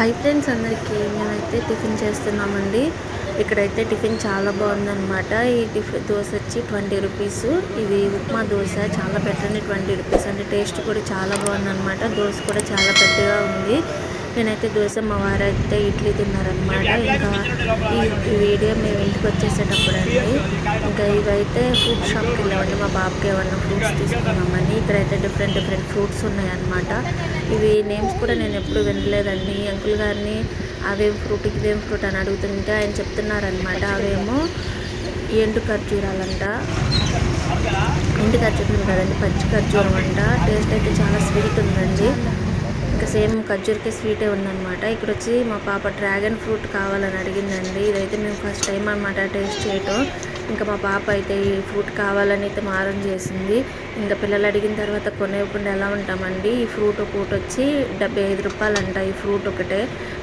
Hi friends అందరికీ మేమైతే tiffin చేస్తున్నామండి. ఇక్కడైతే టిఫిన్ చాలా బాగుందన్నమాట. ఈ టిఫిన్ దోశ వచ్చి ట్వంటీ రూపీస్. ఇది ఉప్మా దోశ చాలా పెట్టండి ట్వంటీ రూపీస్. అంటే టేస్ట్ కూడా చాలా బాగుందన్నమాట. దోశ కూడా చాలా పెద్దగా ఉంది. నేనైతే దోశ మా వారు అయితే ఇడ్లీ తిన్నారనమాట ఇంకా ఈ ఈ వీడియో మేము ఇంటికి వచ్చేసేటప్పుడు అండి ఇంకా ఇవైతే ఫ్రూట్ షాప్కి వెళ్ళామండి మా బాబుకి ఏమన్నా ఫ్రూట్స్ తీసుకున్నామని ఇక్కడైతే డిఫరెంట్ డిఫరెంట్ ఫ్రూట్స్ ఉన్నాయన్నమాట. ఇవి నేమ్స్ కూడా నేను ఎప్పుడు వినలేదండి. అంకుల్ గారిని అవేం ఫ్రూట్ ఇదేం ఫ్రూట్ అని అడుగుతుంటే ఆయన చెప్తున్నారనమాట అవేమో ఎండు ఖర్జూరాలంట. ఎండు ఖర్జూరం కదండి పచ్చి ఖర్జూరం అంట. టేస్ట్ అయితే చాలా స్వీట్ ఉందండి. ఇంకా సేమ్ ఖర్జూరికే స్వీటే ఉందన్నమాట. ఇక్కడ వచ్చి మా పాప డ్రాగన్ ఫ్రూట్ కావాలని అడిగిందండి. ఇదైతే మేము ఫస్ట్ టైం అనమాట టేస్ట్ చేయటం. ఇంకా మా పాప అయితే ఈ ఫ్రూట్ కావాలని అయితే మారం చేసింది. ఇంకా పిల్లలు అడిగిన తర్వాత కొనేయకుండా ఎలా ఉంటామండి? ఈ ఫ్రూట్ ఒకటి వచ్చి డెబ్బై ఐదు రూపాయలు అంట ఈ ఫ్రూట్ ఒకటే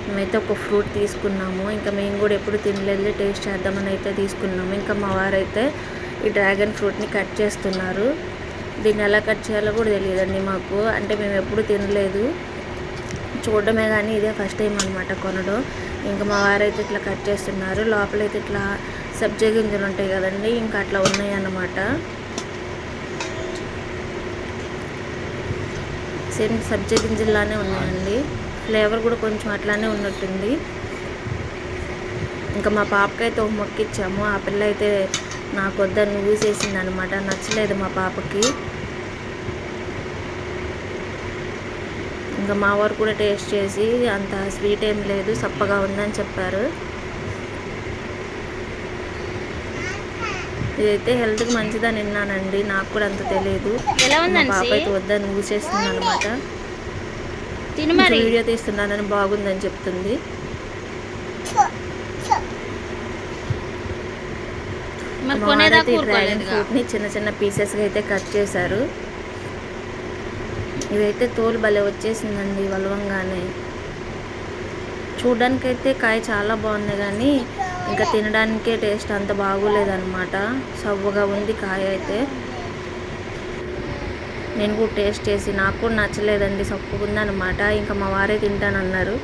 మేమైతే ఒక ఫ్రూట్ తీసుకున్నాము. ఇంకా మేము కూడా ఎప్పుడు తినలేదు టేస్ట్ చేద్దామని అయితే తీసుకున్నాము. ఇంకా మా వారైతే ఈ డ్రాగన్ ఫ్రూట్ని కట్ చేస్తున్నారు. దీన్ని ఎలా కట్ చేయాలో కూడా తెలియదండి మాకు. అంటే మేము ఎప్పుడు తినలేదు. చూడడమే కానీ ఇదే ఫస్ట్ టైం అనమాట కొనడం. ఇంకా మా వారైతే ఇట్లా కట్ చేస్తున్నారు. లోపలైతే ఇట్లా సబ్జా గింజలు ఉంటాయి కదండి ఇంకా అట్లా ఉన్నాయి అన్నమాట. సేమ్ సబ్జా గింజల్లానే ఉన్నాయండి. ఫ్లేవర్ కూడా కొంచెం అట్లానే ఉన్నట్టుంది. ఇంకా మా పాపకైతే ఒక మొక్క ఇచ్చాము ఆ పిల్ల అయితే నాకు వద్దని యూజ్ చేసింది అనమాట నచ్చలేదు మా పాపకి. ఇంకా మా వారు కూడా టేస్ట్ చేసి అంత స్వీట్ ఏం లేదు సప్పగా ఉందని చెప్పారు. ఇదైతే హెల్త్కి మంచిదని విన్నానండి నాకు కూడా అంత తెలియదు ఎలా మా ఉందండి పాప అయితే వద్దని ఊసేస్తుంది అనమాట వీడియో తీస్తున్నానని బాగుందని చెప్తుంది. ఫ్రూట్ని చిన్న చిన్న పీసెస్గా అయితే కట్ చేశారు. ఇదైతే తోలు భలే వచ్చేసిందండి వలవంగానే. చూడ్డానికైతే కాయ చాలా బాగుంది కానీ ఇంకా తినడానికే టేస్ట్ అంత బాగోలేదన్నమాట. సవ్వగా ఉంది కాయ అయితే. నేను కూడా టేస్ట్ చేసి నాకు కూడా నచ్చలేదండి సప్పుకుందనమాట ఇంకా మా వారే తింటానన్నారు.